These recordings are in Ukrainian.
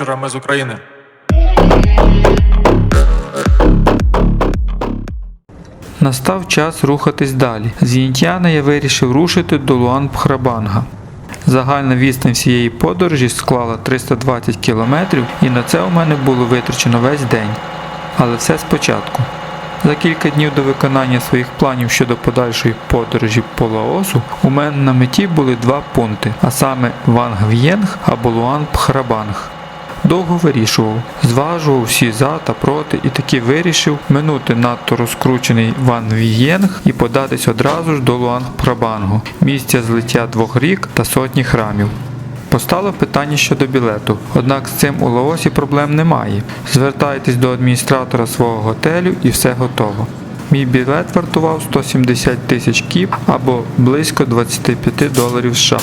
вечора. З України. Настав час рухатись далі. З Вінтяна я вирішив рушити до Луан-Пхрабанга. Загальна відстань всієї подорожі склала 320 кілометрів, і на це у мене було витрачено весь день. Але все спочатку. За кілька днів до виконання своїх планів щодо подальшої подорожі по Лаосу у мене на меті були два пункти, а саме Вангв'єнг або Луан-Пхрабанг. Довго вирішував, зважував всі за та проти і таки вирішив минути надто розкручений Ван Вієнг і податись одразу ж до Луан Прабангу, місця злиття двох рік та сотні храмів. Постало питання щодо білету, однак з цим у Лаосі проблем немає. Звертайтесь до адміністратора свого готелю і все готово. Мій білет вартував 170 тисяч кіп або близько 25 доларів США.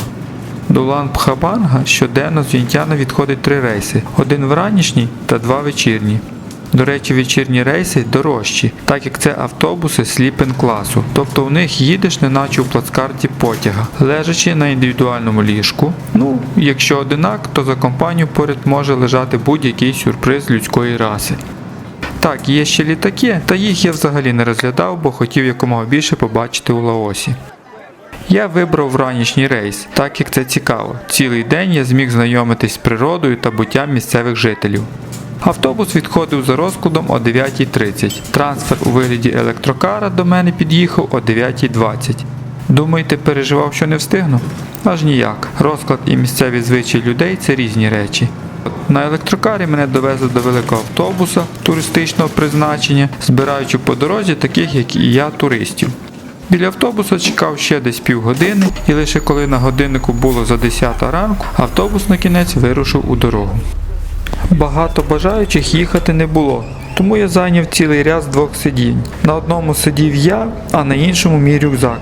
До Лан-Пхабанга щоденно з Вінтяна відходить три рейси: один вранішній та два вечірні. До речі, вечірні рейси дорожчі, так як це автобуси сліпен класу, тобто в них їдеш неначе у плацкарті потяга, лежачи на індивідуальному ліжку. Ну, якщо одинак, то за компанію поряд може лежати будь-який сюрприз людської раси. Так, є ще літаки, та їх я взагалі не розглядав, бо хотів якомога більше побачити у Лаосі. Я вибрав ранішній рейс, так як це цікаво. Цілий день я зміг знайомитись з природою та буттям місцевих жителів. Автобус відходив за розкладом о 9.30. Трансфер у вигляді електрокара до мене під'їхав о 9.20. Думаєте, переживав, що не встигну? Аж ніяк. Розклад і місцеві звичаї людей це різні речі. На електрокарі мене довезли до великого автобуса туристичного призначення, збираючи по дорозі таких, як і я, туристів. Біля автобуса чекав ще десь півгодини, і лише коли на годиннику було за 10 ранку, автобус на кінець вирушив у дорогу. Багато бажаючих їхати не було, тому я зайняв цілий ряд двох сидінь. На одному сидів я, а на іншому мій рюкзак.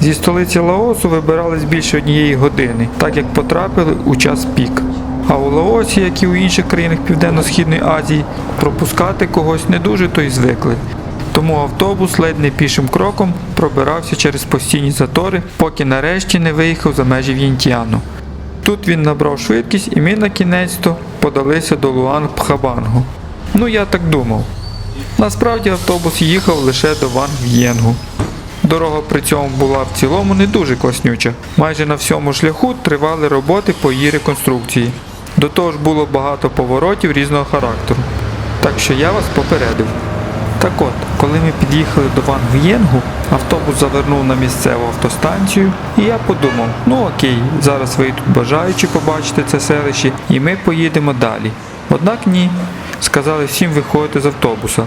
Зі столиці Лаосу вибирались більше однієї години, так як потрапили у час пік. А у Лаосі, як і у інших країнах Південно-Східної Азії, пропускати когось не дуже то й звикли. Тому автобус ледь не пішим кроком пробирався через постійні затори, поки нарешті не виїхав за межі В'єнтіану. Тут він набрав швидкість і ми на кінець-то подалися до Луан Пхабангу. Ну я так думав. Насправді автобус їхав лише до Ван В'єнгу. Дорога при цьому була в цілому не дуже класнюча. Майже на всьому шляху тривали роботи по її реконструкції. До того ж було багато поворотів різного характеру. Так що я вас попередив. Так от, коли ми під'їхали до Ван В'єнгу, автобус завернув на місцеву автостанцію, і я подумав, ну окей, зараз вийдуть бажаючі побачити це селище, і ми поїдемо далі. Однак ні, сказали всім виходити з автобуса.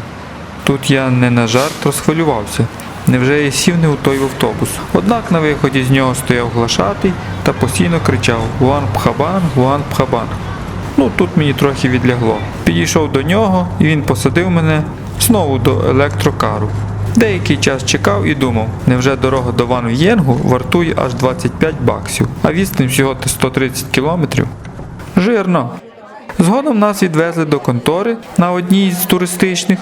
Тут я не на жарт розхвилювався. Невже я сів не у той автобус? Однак на виході з нього стояв глашатий та постійно кричав Луан Пхабан, Луан Пхабан. Ну тут мені трохи відлягло. Підійшов до нього і він посадив мене знову до електрокару. Деякий час чекав і думав, невже дорога до Ван В'єнгу вартує аж 25 баксів, а відстань всього 130 кілометрів. Жирно. Згодом нас відвезли до контори на одній з туристичних.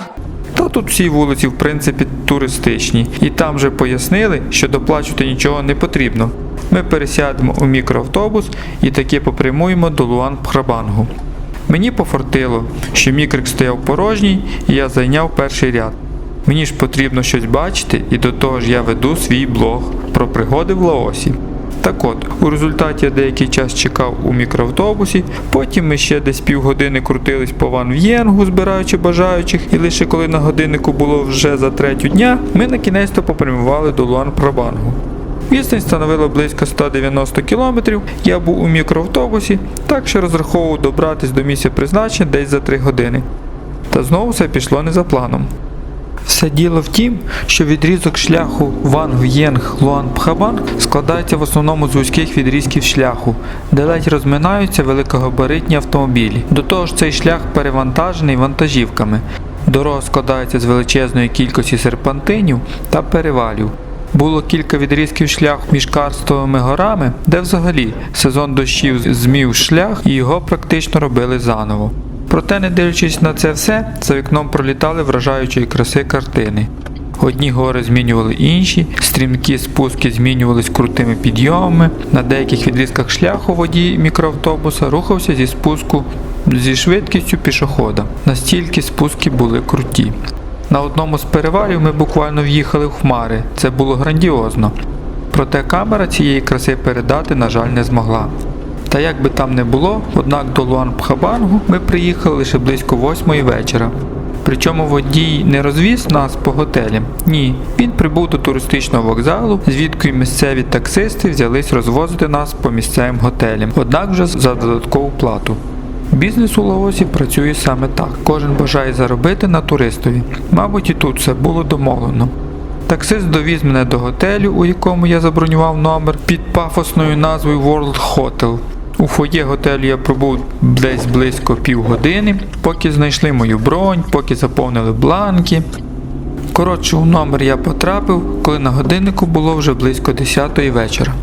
Та тут всі вулиці, в принципі, туристичні, і там же пояснили, що доплачувати нічого не потрібно. Ми пересядемо у мікроавтобус і таки попрямуємо до Луан Пхрабангу. Мені пофортило, що мікрик стояв порожній, і я зайняв перший ряд. Мені ж потрібно щось бачити, і до того ж я веду свій блог про пригоди в Лаосі. Так от, у результаті я деякий час чекав у мікроавтобусі, потім ми ще десь півгодини крутились по Ван В'єнгу, збираючи бажаючих, і лише коли на годиннику було вже за третю дня, ми на кінець то попрямували до Луан Прабангу. Відстань становила близько 190 кілометрів, я був у мікроавтобусі, так що розраховував добратись до місця призначення десь за 3 години. Та знову все пішло не за планом. Все діло в тім, що відрізок шляху Ван В'єнг Луан Пхабанг складається в основному з вузьких відрізків шляху, де ледь розминаються великогабаритні автомобілі. До того ж цей шлях перевантажений вантажівками. Дорога складається з величезної кількості серпантинів та перевалів. Було кілька відрізків шляху між карстовими горами, де взагалі сезон дощів змів шлях і його практично робили заново. Проте, не дивлячись на це все, за вікном пролітали вражаючої краси картини. Одні гори змінювали інші, стрімкі спуски змінювались крутими підйомами. На деяких відрізках шляху водій мікроавтобуса рухався зі спуску зі швидкістю пішохода. Настільки спуски були круті. На одному з перевалів ми буквально в'їхали в хмари. Це було грандіозно. Проте камера цієї краси передати, на жаль, не змогла. Та як би там не було, однак до Луан-Пхабангу ми приїхали лише близько восьмої вечора. Причому водій не розвіз нас по готелям. Ні, він прибув до туристичного вокзалу, звідки місцеві таксисти взялись розвозити нас по місцевим готелям, однак вже за додаткову плату. Бізнес у Лаосі працює саме так. Кожен бажає заробити на туристові. Мабуть, і тут все було домовлено. Таксист довіз мене до готелю, у якому я забронював номер під пафосною назвою World Hotel. У фоє готелю я пробув десь близько півгодини, поки знайшли мою бронь, поки заповнили бланки. Коротше, у номер я потрапив, коли на годиннику було вже близько 10 вечора.